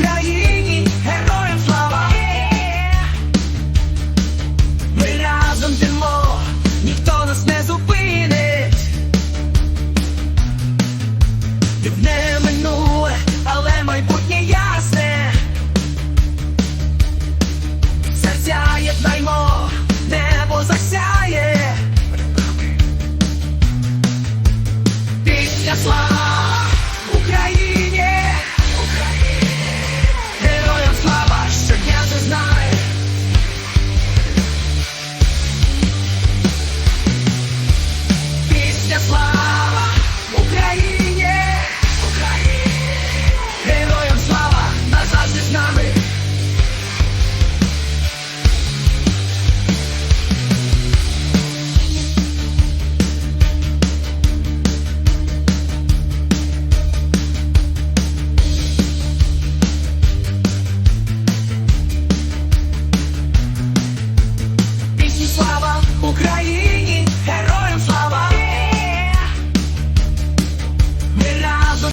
Україні, героям слава! Ми разом йдемо, ніхто нас не зупинить. Дивне минуле, але майбутнє ясне. Серця єднаймо, небо засяє. Після слава